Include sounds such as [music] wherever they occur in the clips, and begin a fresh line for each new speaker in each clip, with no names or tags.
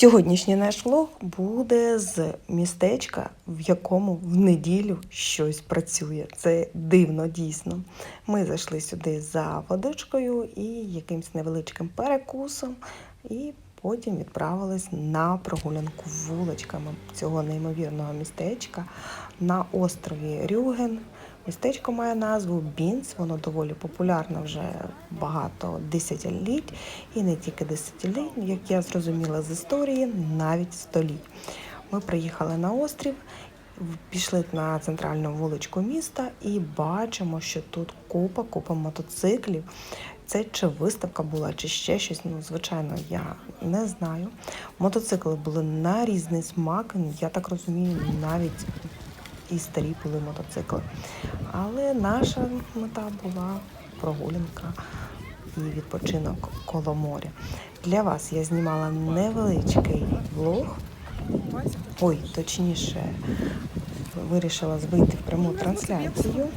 Сьогоднішній наш влог буде з містечка, в якому в неділю щось працює. Це дивно дійсно. Ми зайшли сюди за водичкою і якимсь невеличким перекусом, і потім відправились на прогулянку вуличками цього неймовірного містечка на острові Рюген. Містечко має назву Бінц, воно доволі популярне вже багато десятиліть, і не тільки десятиліть, як я зрозуміла з історії, навіть століть. Ми приїхали на острів, пішли на центральну вуличку міста і бачимо, що тут купа, купа мотоциклів. Це чи виставка була, чи ще щось. Ну, звичайно, я не знаю. Мотоцикли були на різний смак. Я так розумію, навіть і старі були мотоцикли. Але наша мета була прогулянка і відпочинок коло моря. Для вас я знімала невеличкий влог. Ой, точніше, вирішила вийти в пряму трансляцію.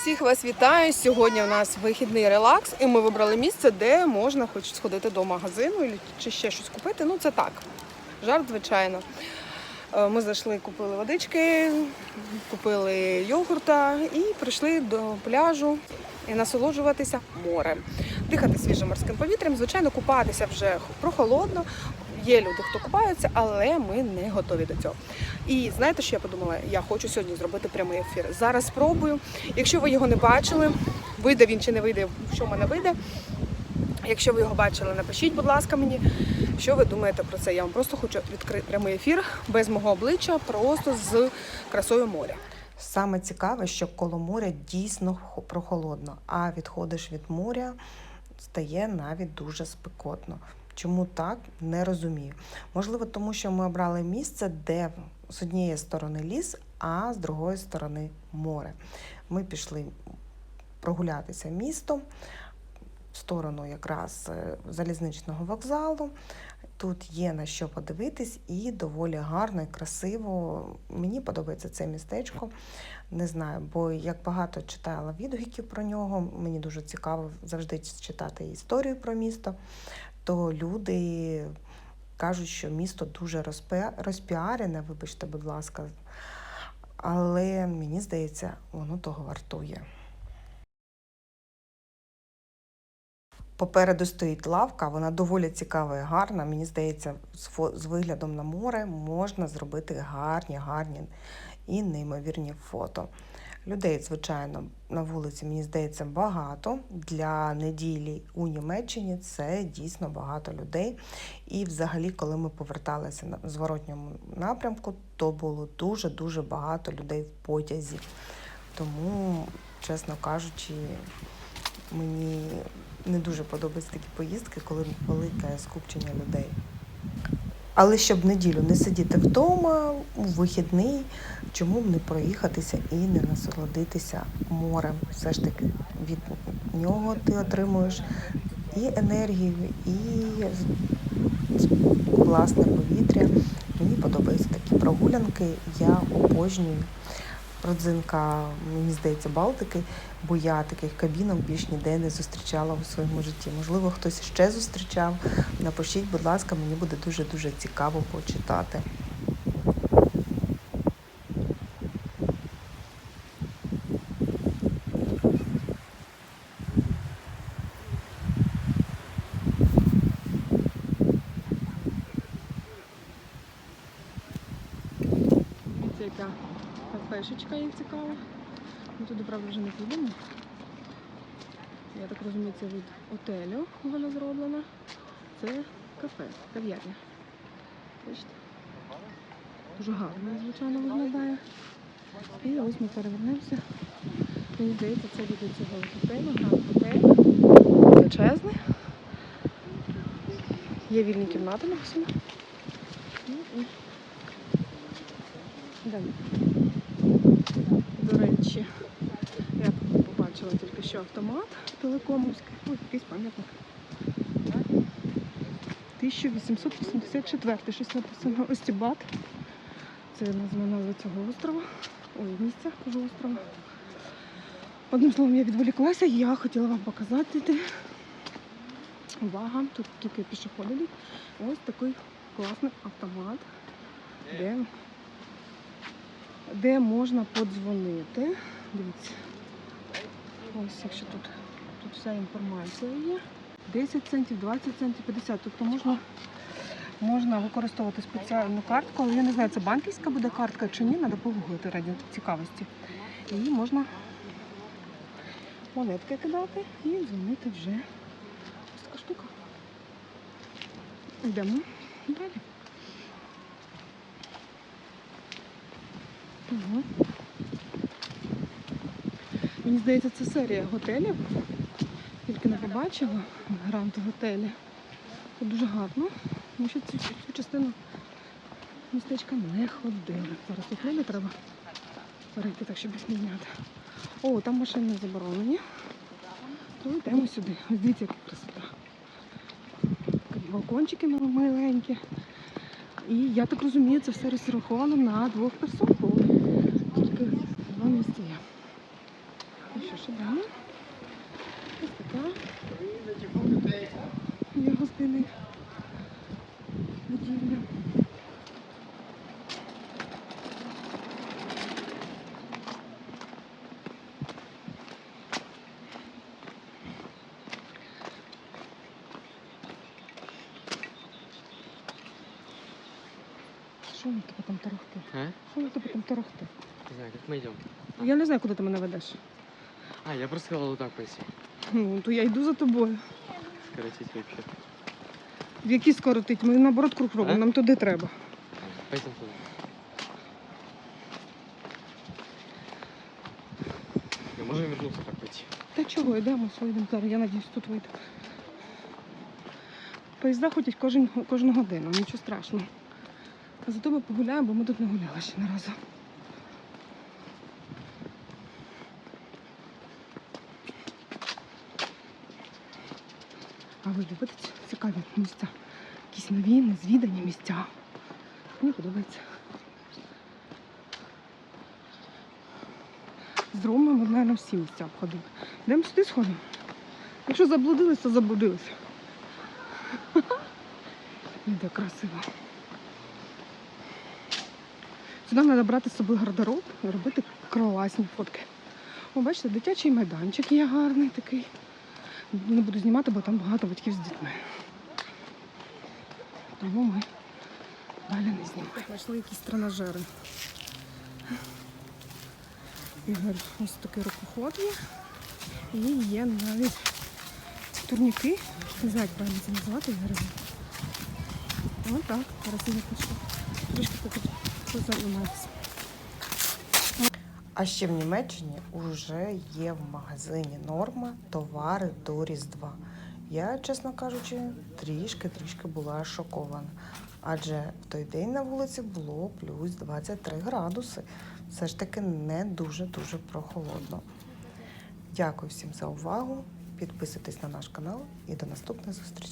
Всіх вас вітаю. Сьогодні у нас вихідний релакс, і ми вибрали місце, де можна хоч сходити до магазину чи ще щось купити. Ну це так. Жарт, звичайно. Е, Ми зайшли, купили водички, купили йогурта і прийшли до пляжу і насолоджуватися морем, дихати свіжим морським повітрям. Звичайно, купатися вже прохолодно. Є люди, хто купаються, але ми не готові до цього. І знаєте, що я подумала? Я хочу сьогодні зробити прямий ефір. Зараз спробую. Якщо ви його не бачили, вийде він чи не вийде, що в мене вийде. Якщо ви його бачили, напишіть, будь ласка, мені, що ви думаєте про це. Я вам просто хочу відкрити прямий ефір без мого обличчя, просто з красою моря.
Саме цікаве, що коло моря дійсно хо- прохолодно, а відходиш від моря стає навіть дуже спекотно. Чому так, не розумію. Можливо, тому що ми обрали місце, де з однієї сторони ліс, а з другої сторони море. Ми пішли прогулятися містом сторону якраз е, залізничного вокзалу. Тут є на що подивитись і доволі гарно і красиво. Мені подобається це містечко. Не знаю, бо як багато читала відгуків про нього, мені дуже цікаво завжди читати історію про місто, то люди кажуть, що місто дуже розпіарене, вибачте, будь ласка. Але мені здається, воно того вартує. Попереду стоїть лавка, вона доволі цікава і гарна. Мені здається, з, виглядом на море можна зробити гарні, гарні і неймовірні фото. Людей, звичайно, на вулиці, мені здається, багато. Для неділі у Німеччині це дійсно багато людей. І взагалі, коли ми поверталися на зворотньому напрямку, то було дуже-дуже багато людей в потязі. Тому, чесно кажучи, мені не дуже подобаються такі поїздки, коли велике скупчення людей. Але щоб неділю не сидіти вдома у вихідний, чому б не проїхатися і не насолодитися морем? Все ж таки від нього ти отримуєш і енергію, і власне повітря. Мені подобаються такі прогулянки. Я обожнюю родзинка, мені здається, Балтики, бо я таких кабінок більш ніде не зустрічала у своєму житті. Можливо, хтось ще зустрічав. Напишіть, будь ласка, мені буде дуже-дуже цікаво почитати.
Дивіться, кафешечка є цікава. Ми туди, правда, вже не підемо. Я так розумію, це від отелю вона зроблена. Це кафе, кав'ярня. Бачите? Дуже гарно, звичайно, виглядає. І ось ми перевернемося. Мені здається, це від цього готелю, гранд. Величезний. Є вільні кімнати. Ну і Далі. До речі, я побачила тільки що автомат телекомовський. Ось якийсь пам'ятник. 1884 щось написано Остібат. Це назва назва цього острова. Ой, місця кажу острова. Одним словом, я відволіклася, я хотіла вам показати, Увага, тут тільки пішоходи. Ось такий класний автомат, де, де можна подзвонити. Дивіться. Ось якщо тут, тут вся інформація є. 10 центів, 20 центів, 50. Тобто можна, можна використовувати спеціальну картку, але я не знаю, це банківська буде картка чи ні, треба погуглити раді цікавості. І можна монетки кидати і дзвонити вже. Ось така штука. Йдемо далі. Мені здається, це серія готелів. Тільки не побачила грант готелі. Тут дуже гарно. Ми ще цю, цю частину містечка не ходили. Зараз тут люди треба перейти так, щоб їх не. О, там машини заборонені. То йдемо сюди. Ось дивіться, яка красота. Балкончики маленькі. І я так розумію, це все розраховано на двох персон, бо тільки два місця є. Ну що ж, ідемо. Ось така. Є гостини. Будівля. Що на тебе там торохти?
А?
Що на тебе там торохти?
Не знаю, как мы идем.
Я не знаю, куди ти мене ведеш.
А, я просто сказал вот так пойти.
Ну, то я йду за тобою.
Скоротить вообще.
В які скоротить? Ми наоборот круг робимо, нам туди треба.
Пойдем туда. Мы можем вернуться так пойти.
Та чого, йдемо свої зараз, я надіюсь, тут вийде. Поїзда ходять кожен, кожну годину, нічого страшного. А зато ми погуляємо, бо ми тут не гуляли ще не разу. А ви любите цікаві місця? Якісь нові, незвідані місця. Мені подобається. З Роми ми, мабуть, всі місця обходили. Йдемо сюди сходимо. Якщо заблудились, то заблудилися. Іде [laughs] красиво. Сюди треба брати з собою гардероб і робити класні фотки. О, бачите, дитячий майданчик є гарний такий. Не буду знімати, бо там багато батьків з дітьми. Тому ми далі не знімаємо. Знайшли якісь тренажери. Ігор, ось такий рукоход є. І є навіть турніки. Не знаю, як правильно це назвати Ігор. Ось так. Зараз я хочу трішки покажу, що займається.
А ще в Німеччині вже є в магазині норма товари до Різдва. Я, чесно кажучи, трішки-трішки була шокована. Адже в той день на вулиці було плюс 23 градуси. Все ж таки не дуже-дуже прохолодно. Дякую всім за увагу. Підписуйтесь на наш канал і до наступних зустрічей.